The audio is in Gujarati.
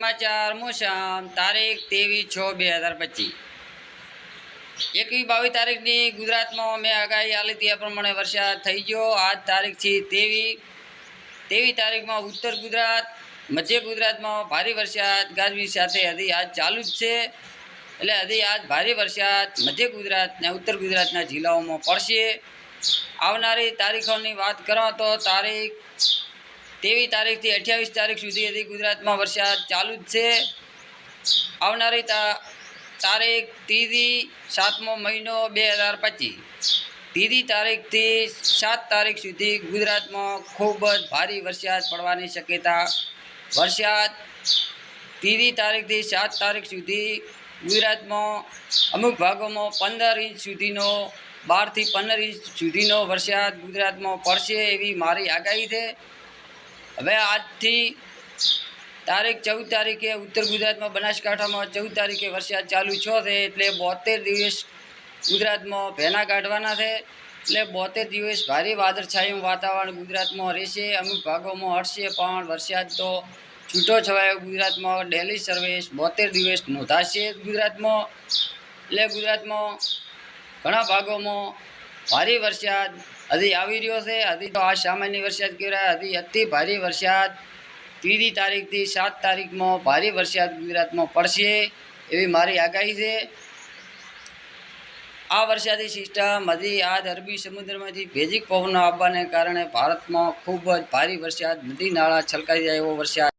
સમાચાર મોસામ તારીખ ત્રેવીસ છ, બે હજાર પચીસ. એકવીસ બાવીસ તારીખની ગુજરાતમાં મેં આગાહી આલી હતી પ્રમાણે વરસાદ થઈ ગયો. આજ તારીખ છે ત્રેવીસ. ત્રેવીસ તારીખમાં ઉત્તર ગુજરાત, મધ્ય ગુજરાતમાં ભારે વરસાદ, ગાજવીજ સાથે હજી આજ ચાલુ જ છે. એટલે હજી આજ ભારે વરસાદ મધ્ય ગુજરાત અને ઉત્તર ગુજરાતના જિલ્લાઓમાં પડશે. આવનારી તારીખોની વાત કરો તો તારીખ ત્રેવીસ તારીખથી અઠ્યાવીસ તારીખ સુધી હજી ગુજરાતમાં વરસાદ ચાલુ જ છે. આવનારી તારીખ ત્રીજી સાતમો મહિનો બે હજાર પચીસ. ત્રીજી તારીખથી સાત તારીખ સુધી ગુજરાતમાં ખૂબ જ ભારે વરસાદ પડવાની શક્યતા. વરસાદ ત્રીજી તારીખથી સાત તારીખ સુધી ગુજરાતમાં અમુક ભાગોમાં પંદર ઇંચ સુધીનો, બારથી પંદર ઇંચ સુધીનો વરસાદ ગુજરાતમાં પડશે એવી મારી આગાહી છે. હવે આજથી તારીખ ચૌદ તારીખે ઉત્તર ગુજરાતમાં બનાસકાંઠામાં ચૌદ તારીખે વરસાદ ચાલુ છો છે એટલે બોતેર દિવસ ગુજરાતમાં ભેના કાઢવાના છે. એટલે બોતેર દિવસ ભારે વાદળછાયું વાતાવરણ ગુજરાતમાં રહેશે, અમુક ભાગોમાં હટશે પણ વરસાદ તો છૂટો છવાયો ગુજરાતમાં. ડેલી સર્વિસ બોતેર દિવસ નોંધાશે ગુજરાતમાં. એટલે ગુજરાતમાં ઘણા ભાગોમાં ભારે વરસાદ, હજી આવી રહ્યો છે, હજી તો આ સામાન્ય વરસાદ કહેવાય, હજી અતિ ભારે વરસાદ. ત્રીજી તારીખથી સાત તારીખમાં ભારે વરસાદ ગુજરાતમાં પડશે એવી મારી આગાહી છે. આ વરસાદી સિસ્ટમ હજી આજ અરબી સમુદ્રમાંથી ભેજિક પવનો આવવાને કારણે ભારતમાં ખૂબ જ ભારે વરસાદ, નદી, નાળા છલકાઈ જાય એવો વરસાદ.